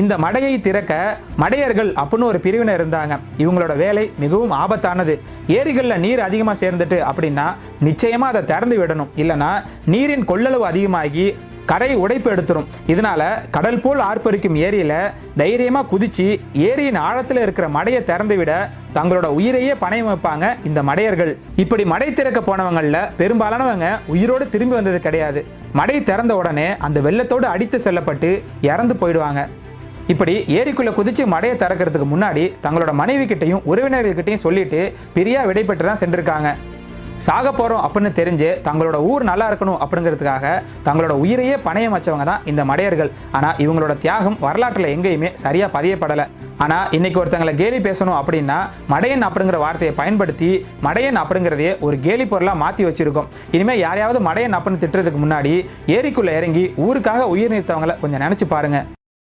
இந்த மடையை திறக்க மடையர்கள் அப்படின்னு ஒரு பிரிவினர் இருந்தாங்க. இவங்களோட வேலை மிகவும் ஆபத்தானது. ஏரிகளில் நீர் அதிகமாக சேர்ந்துட்டு அப்படின்னா நிச்சயமாக அதை திறந்து விடணும். இல்லைன்னா நீரின் கொள்ளளவு அதிகமாகி கரை உடைப்பு எடுத்துரும். இதனால கடல் போல் ஆர்ப்பரிக்கும் ஏரியில தைரியமா குதிச்சு ஏரியின் ஆழத்துல இருக்கிற மடையை திறந்து விட தங்களோட உயிரையே பணயம் வைப்பாங்க இந்த மடையர்கள். இப்படி மடை திறக்க போனவங்கள பெரும்பாலானவங்க உயிரோடு திரும்பி வந்தது கிடையாது. மடை திறந்த உடனே அந்த வெள்ளத்தோடு அடித்து செல்லப்பட்டு இறந்து போயிடுவாங்க. இப்படி ஏரிக்குள்ள குதிச்சு மடையை திறக்கிறதுக்கு முன்னாடி தங்களோட மனைவி கிட்டையும் உறவினர்கள்கிட்டையும் சொல்லிட்டு பிரியா விடைபெற்று தான் சென்றிருக்காங்க. சாக போகிறோம் அப்படின்னு தெரிஞ்சு தங்களோட ஊர் நல்லா இருக்கணும் அப்படிங்கிறதுக்காக தங்களோட உயிரையே பணையம் வச்சவங்க தான் இந்த மடையர்கள். ஆனால் இவங்களோட தியாகம் வரலாற்றில் எங்கேயுமே சரியாக பதியப்படலை. ஆனால் இன்னைக்கு ஒருத்தங்களை கேலி பேசணும் அப்படின்னா மடையன் அப்படிங்கிற வார்த்தையை பயன்படுத்தி மடையன் அப்படிங்கிறதையே ஒரு கேலி பொருளாக மாற்றி வச்சுருக்கோம். இனிமேல் யாரையாவது மடையன் அப்படின்னு திட்டுறதுக்கு முன்னாடி ஏரிக்குள்ளே இறங்கி ஊருக்காக உயிர் நிறுத்தவங்களை கொஞ்சம் நினச்சி பாருங்கள்